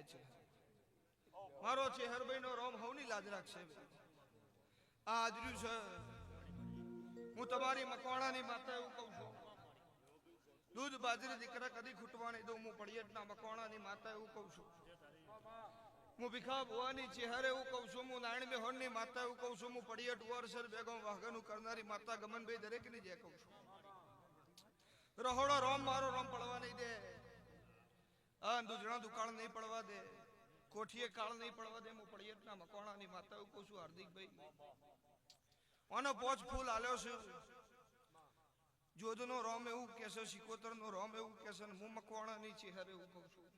જય છે. મારો ચેહરભાઈ નો રોમ હવની લાજ રાખશે આ આજર્યું છે. હું તમારી મકવાણાની માતા એવું કહું છું. દૂધ બાજરી દીકરા કદી ખૂટવા દઉં. હું પડિયતના મકવાણાની માતા એવું કહું છું. હું ભીખા ભુવાની ચેહર એવું કહું છું. હું નારાયણ મેહોણની માતા એવું કહું છું. હું પડિયટ વરસર બેગમ વાઘનું કરનારી માતા ગમનભાઈ દરેકની જે કહું છું. રહોડો રોમ, મારો રોમ પડવા નહીં દે. આ દુકાળ નહીં પડવા દે. કોઠીએ કાળ નહીં પડવા દે. હું પડિયટના મકવાણાની માતા કહું છું, હાર્દિકભાઈ. ઓનો પોચ ફૂલ આલ્યો છે. જોધનો રોમ એવું કહેશે શિકોતરનો રોમ એવું કેસે હું મકવાણાની ચહેરે એવું કહું છું.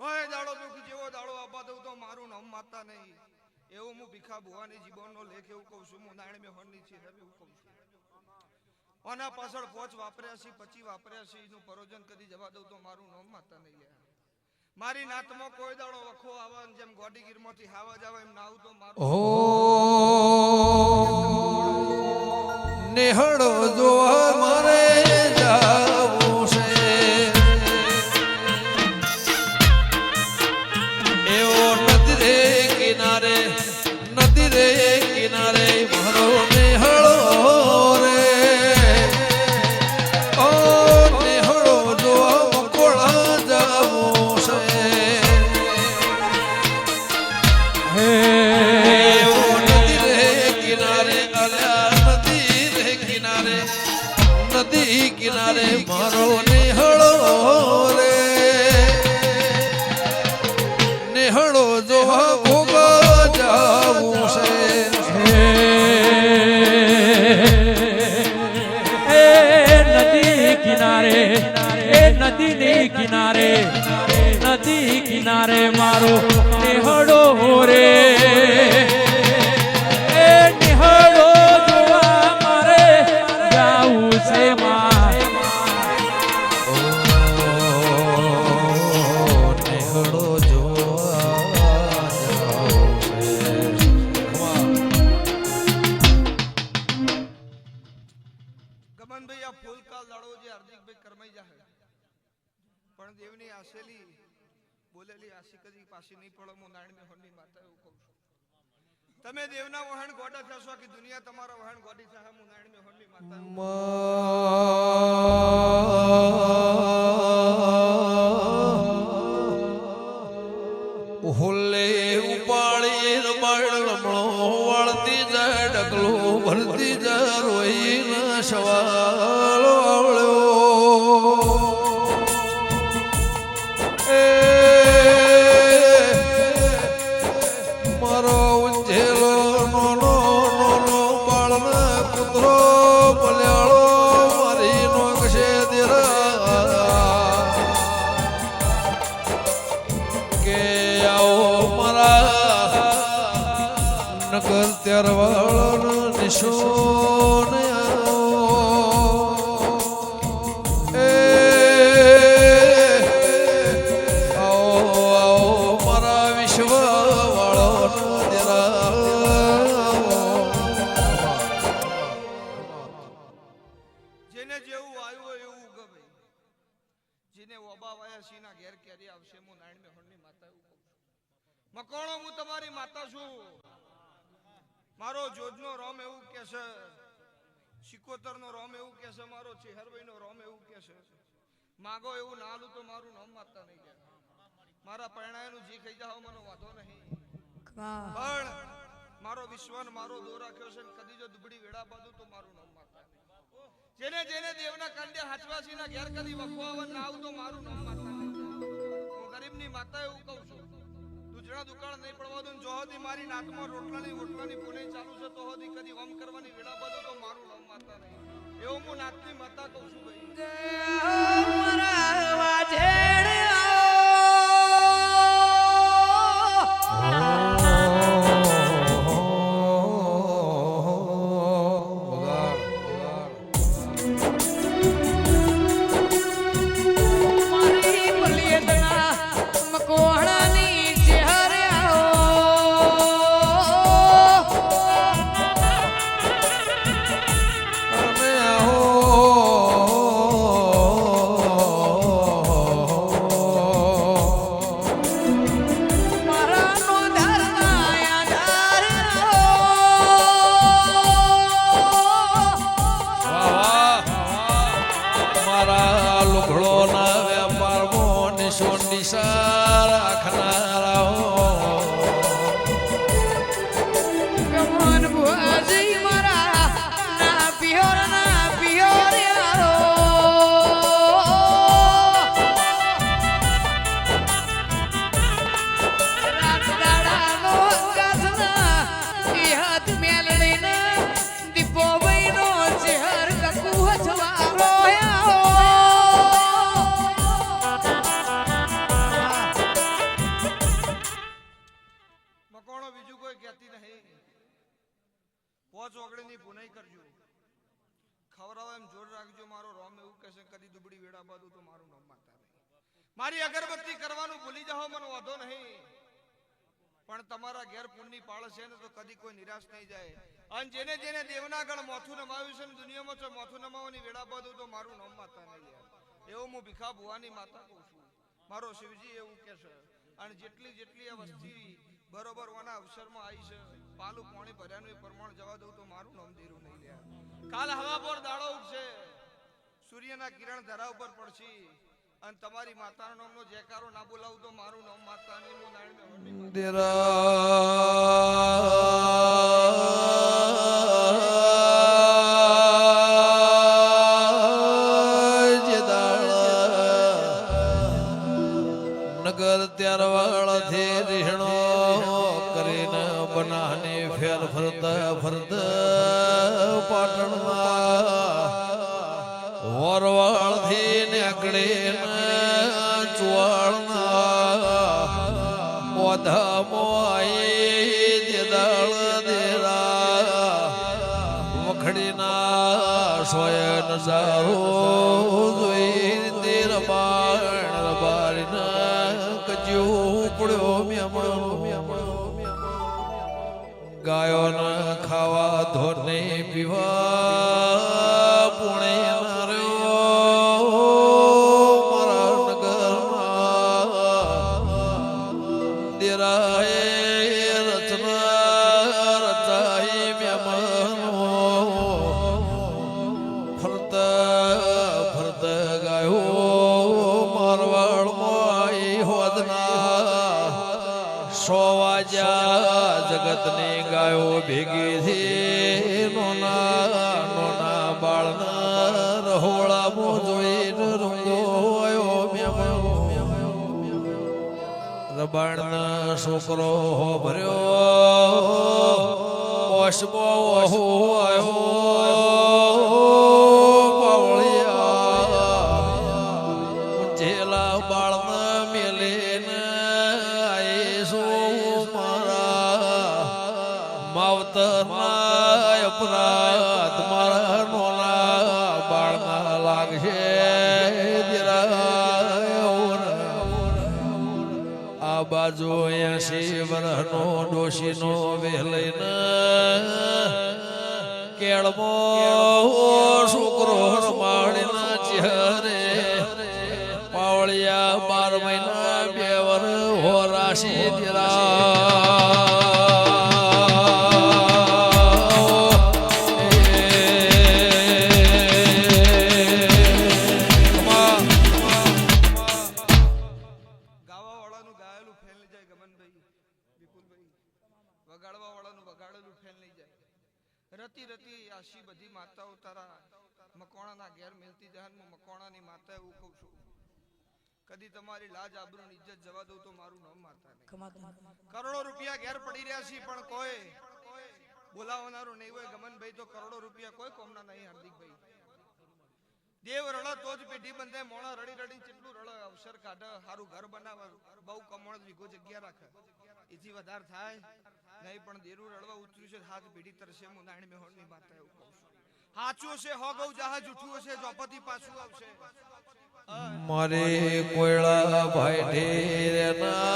કોઈ દાડો દુઃખ જેવો દાડો આપવા દઉં તો મારું નામ માતા નહીં. એવું હું ભીખા ભુવાની જીવનનો લેખ એવું કહું છું. હું નારાયણ મેહોણની ચેહર એવું કહું છું. આના પાછળ પોચ વાપર્યા છે પછી વાપર્યા છે એનું પરોજન કદી જવા દઉં તો મારું નામ માતા નહીં લે મારી નાતમાં કોઈ દાડો વખો આવે જેમ ગોડીગીરમાંથી હાવા જાવ એમ નાવું તો મારું ઓ નેહળો જો મારે જાવું ગમનભાઈ આ ફૂલકાલ દાડો જે હાર્દિકભાઈ કરમાઈ જાહે. પણ દેવની આશેલી બોલેલી આશી કદી પાછી નહીં પડો, હું નારાયણ મેહોણની માતા એવું કહું છું. તમે દેવના વહાણ ગોડા થશો કે દુનિયા તમારા વહાણ ગોડી થશે, હું નારાયણ મેહોણની માતા જેવું આવ્યું હોય એવું ગમે જેને ઓબા વાયા સીના ઘેર ક્યારે આવશે હું નારાયણ મેહોણની માતા એવું કહું છું. મકોણો હું તમારી માતા છું. મારો જોજનો રોમ એવું કે છે શિકોતરનો રોમ એવું કે છે મારો ચેહરભાઈનો રોમ એવું કે છે. માગો એવું ના આલું તો મારું નામ માતા નહીં લે. મારા પરણાયનું જી ખાઈ જાવ મને વાંધો નહીં. પણ મારો વિશ્વાન મારો દો રાખ્યો છે કદી જો દુબળી વેડા બાંધું તો મારું નામ. જેને જેને દેવના કંડે હાચવાસીના ઘેર કદી વખવાવન ના આવતો મારું નામ માતા હું ગરીબની માતા એવું કહું છું. દૂધણા દુકાળ નહીં પડવા દઉં જો હતી મારી નાકમાં રોટલાની રોટલાની પુને ચાલુ છે, તો સુધી કદી ઓમ કરવાની વેળા બધો તો મારું નામ માતા નહીં. એવું હું નાતની માતા કહું છું ભાઈ. પણ તમારા ઘેર પુણ્યની પાળ ને તો કદી કોઈ નિરાશ નહીં જાય. અને જેને જેને દેવનાગળ મોથું નમાવ્યું છે ને દુનિયામાં છો મોથું નમાવવાની વેળા બધું તો મારું નામ માતા નહીં યાર એવું હું ભીખા ભુવાની માતા કહું છું. મારો શિવજી એવું કે છે. અને જેટલી જેટલી આ વસ્તી બરોબર ઓના અવસરમાં આવી છે, પાલું પાણી ભર્યાનું એ પ્રમાણ જવા દઉં તો મારું નામ ધીરું નહીં લ્યા કાલ હવા પર દાડો ઉઠશે. સૂર્યના કિરણ ધરા ઉપર પડશે. અને તમારી માતાના નામનો જયકારો ના બોલાવું તો મારું નામ માતા નહીં હું નારાયણ મેવાડની નગર ત્યાર વાળાથી રીહણો કરીને બનાને ફેર ફરતા ફરતા પાટણમાં વરવાળથી નીકળે ચુવાળના. મોધામોઈ દેદાળ દેરા મખડીના સ્વયં નજારો જોઈ તેર બાણ બારીના કજ્યું પડ્યો મેમણો. ગાયોના ખાવા ધોને પીવા. ભેગી નોના બાળના રહોળામાં જોઈને રંગો આવ્યો મેમનો રબાણના છોકરો હો ભર્યો. ઓશબો ઓહો આયો. બાજુ એસી વરહનો ડોશીનો વેલઈને કેળમો છોકરો રમાડીના ચહેરે પાવળિયા બાર મહિના બે વર હો રાશિ વગાડવા વાળાનું વગાડેલું ફેલ નહીં જાય. રતી રતી આશી બધી માતાઓ તારા મકોણાના ઘેર મેલતી હું મકોણાની માતા એવું કહું છું. કદી તમારી લાજ આબરૂ ઇજ્જત જવા દઉં તો મારું નામ નહીં. કરોડો રૂપિયા ઘેર પડી રહ્યા છે પણ કોઈ બોલાવનારું નહીં હોય. ગમનભાઈ તો કરોડો રૂપિયા કોઈ કોમના નહીં હાર્દિકભાઈ. દેવ રળ તો જ પેઢી બંધે મોણા રડી રડી કેટલું રડે? અવસર કાઢે સારું ઘર બનાવે. બહુ કમોણ વીઘો જગ્યા રાખે. એથી વધારે થાય. નહીં, પણ દેરું રડવા ઉતર્યું છે, હાથ ભીડી તરશે, હું નારાયણ મેહોણની વાત એવું કહું છું. સાચું છે હો ગૌ જહાજ જૂઠું હશે ચોપતી પાછું આવશે. મારે કોયળા ભાઈ આગળ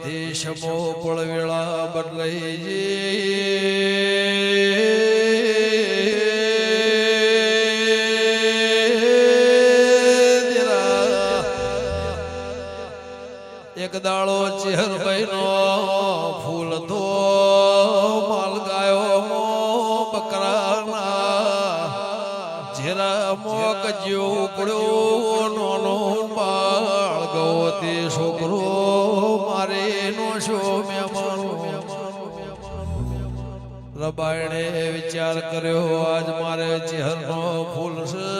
પચે વર્ષથી શમો પળવેળા બદલાઈ જે એક દાળો ચેહર બહેનો ફૂલ તો માલ ગાયો બકરાના જેરા મોક જેવું પડ્યો, નોનો બાળ ગયો તે છોકરો મારે નો શો રબાયણે વિચાર કર્યો, આજ મારે ચહેરનો ફૂલ છે.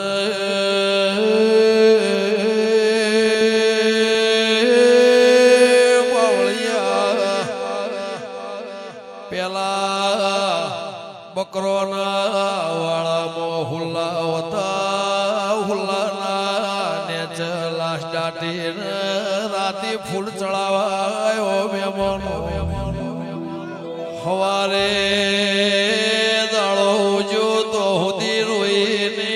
પેલા બકરોના વાળામાં હુલ્લા હુલ્લાના નેચ લાશ રાતે ફૂલ ચડાવાયો મહેમાનો હવારે દાડો જો તો હુદી રોઈને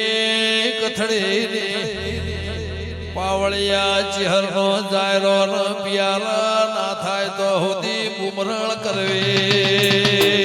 કથળીને પાવળિયા ચહેરનો જાયરો ન પિયારા, ના થાય તો હુદી બુમરણ મકોણા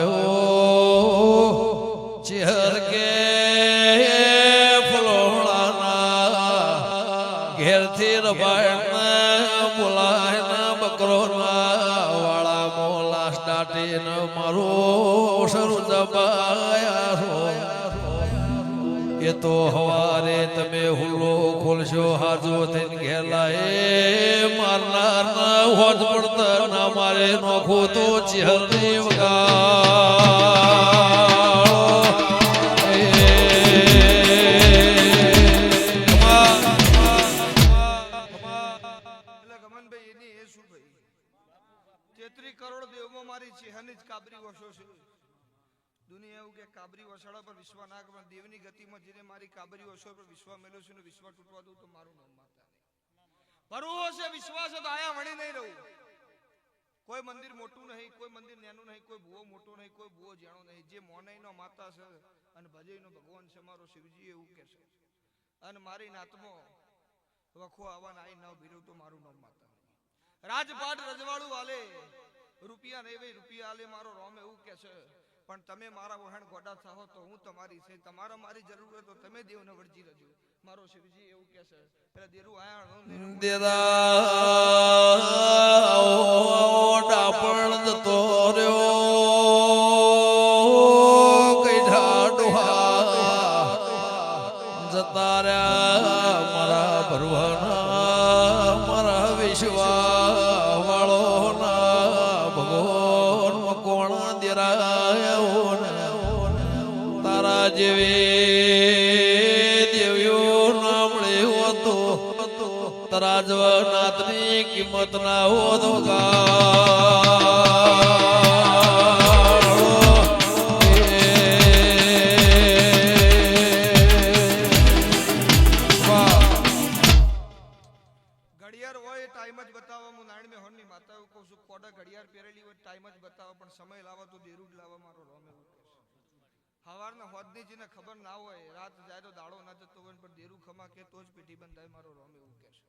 થવાયો ચેહર કે ફલોણાના ઘેરથી રભાયણ બોલાય બકરો વાળા મોલા સ્ટાર્ટીન મારો શરૂ દબાયા એ તો હવારે તમે હુલો ખોલશો, હાજો થઈને એ મારનાર ના હોજ પડતા ના મારે નોખો તો શું ભાઈ તેત્રી કરોડ દેવમાં મારી ચેહની જ કાબરી વસો છે. દુનિયા એવું કે કાબરી વસાડા પર વિશ્વ ના પણ દેવની ગતિમાં જેને મારી કાબરી વસો પર વિશ્વ મેલ્યો છે વિશ્વ તૂટવા દઉં તો મારું નામ માતા નહીં. પરવો છે વિશ્વાસ તો આયા વણી નહીં રહું. કોઈ મંદિર મોટું નહીં, કોઈ મંદિર નાનું નહીં, કોઈ ભૂવો મોટો નહીં, કોઈ ભૂવો જાણો નહીં. જે મોનઈનો માતા છે અને ભજઈનો ભગવાન છે, મારો શિવજી એવું કે છે. અને મારી નાતમો વખો આવા નાઈ ન ભીરવું તો મારું નામ માતા રાજપાટ રજવાડું આલે, રૂપિયા નહીં ભાઈ, રૂપિયા આલે, મારો રોમ એવું કે છે. પણ તમે મારા વહાણ ગોડા થાઓ તો હું તમારી છે. તમારા મારી જરૂર હોય તો તમે દેવને વળજી રજો મારો શિવજી એવું કે છે એટલે દેરું આયા દેદા ઓ ડાપણ તો રહ્યો. જેવી દેવીઓ નામળે હતો તરાજવનાથની કિંમત ના હોતો ઘડિયાળ રાત જાય તો દાડો ના જતો હોય પણ દેરું ખમા કે તો જ પેટી બંધાય, મારો રોમ એવું કે છે.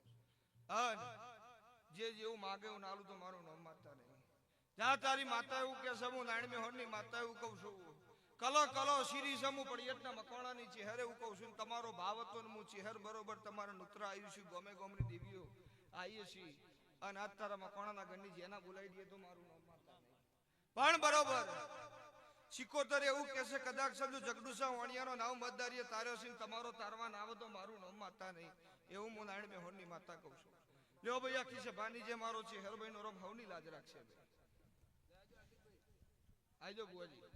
જે જેવું માગે એવું નાલું તો મારું નામ માતા નહીં જ્યાં તારી માતા એવું કે છે, હું નારાયણ મેં હોરની માતા એવું કહું છું. કલો કલો શીરી સમૂહ પડિયતના મકવાણાની ચહેરે હું કહું છું. તમારો ભાવ હતો હું ચહેર બરોબર તમારા નુત્ર આવ્યું છું, ગમે ગોમની દેવીઓ આવીએ છીએ. અને આજ તારા મકવાણાના ઘરની જેના બોલાવી દઈએ તો મારું નામ માતા નહીં. પણ બરોબર સિકોતર એવું કે છે, કદાચ સમજો જગડુસા વાણિયાનો નામ મતદારીએ તાર્યો છે તમારો તારવા નામ તો મારું નામ માતા નહીં. એવું હું નારાયણ મેહોરની માતા કહું છું. લ્યો ભાઈ, આખી ભાની જે મારો છે હેરભાઈ નો રોમ હવની લાજ રાખશે આજો બુઆજી.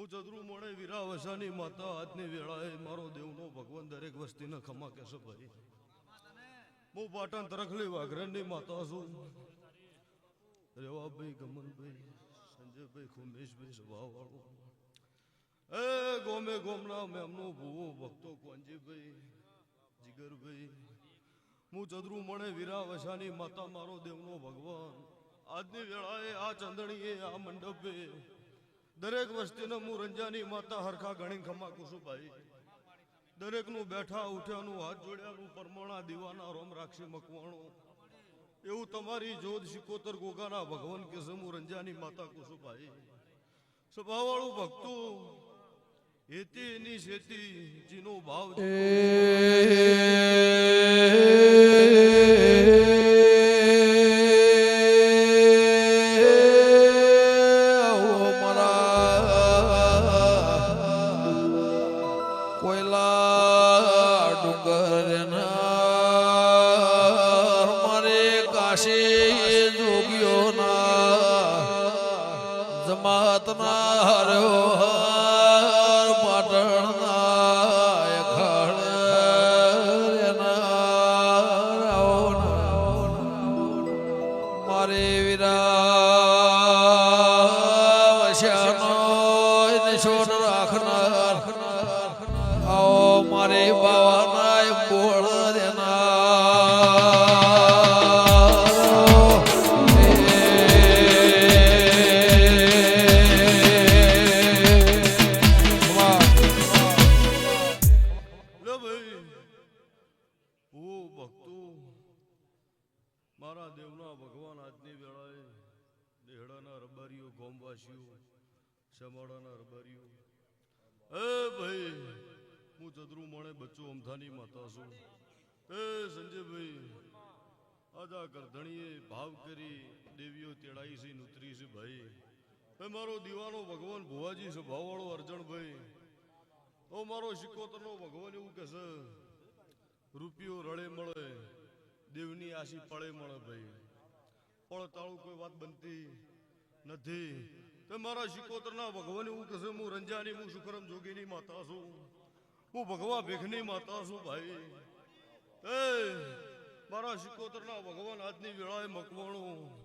હું ચદરુ મોણે વીરા વસાની માતા આજની વેળાએ મારો દેવનો ભગવાન દરેક વસ્તીને ખમા કહેશે ભાઈ. હું પાટણ તરખલી વાઘરણની માતા છું. રેવાભાઈ ગમનભાઈ, સંજયભાઈ ખુમેશભાઈ સભાવાળો. એ ગોમે ગોમના મેમનો ભૂવો ભક્તો કોંજીભાઈ, જીગરભાઈ. હું ચદરુ મણે વીરાવસાની માતા મારો દેવનો ભગવાન. આજની વેળાએ આ ચંદણીએ, આ મંડપે દરેક વસ્તીને હું રંજાની માતા હરખા ગણી ખમા કુસુભાઈ દરેકનું બેઠા ઉઠ્યાનું, હાથ જોડ્યાનું, પરમોણા, દીવાના, રોમ રાખશી મકવાણો. એવું તમારી જોધ શિકોતર ગોગાના ભગવાન કે સમૂહ રંજાની માતા કુસુભાઈ સ્વભાવવાળું ભક્તો, હેતી એની શેતી જીનો ભાવ વશ્યાનો નિશોન રાખનાર. આવો મારે બોળ માતા છું એ સંજયભાઈ, આજા કરધણીએ ભાવ કરી, દેવીઓ તેડાઈ છે, નૂતરી છે ભાઈ. એ મારો દીવાનો ભગવાન ભુવાજી છે ભાવવાળો અર્જણભાઈ. ઓ મારો શિકોતરનો ભગવાન એવું કહે છે, રૂપિયો રળે મળે, દેવની આશી પળે મળે ભાઈ. પણ તાળું કોઈ વાત બનતી નથી. તો મારા શિકોતરના ભગવાન એવું કહે હું રંજાની, હું શુકરમ જોગીની માતા છું. હું ભગવા ભેખની માતા છું ભાઈ. એ મારા શિકોતરના ભગવાન આજની વેળાએ મકવાણું.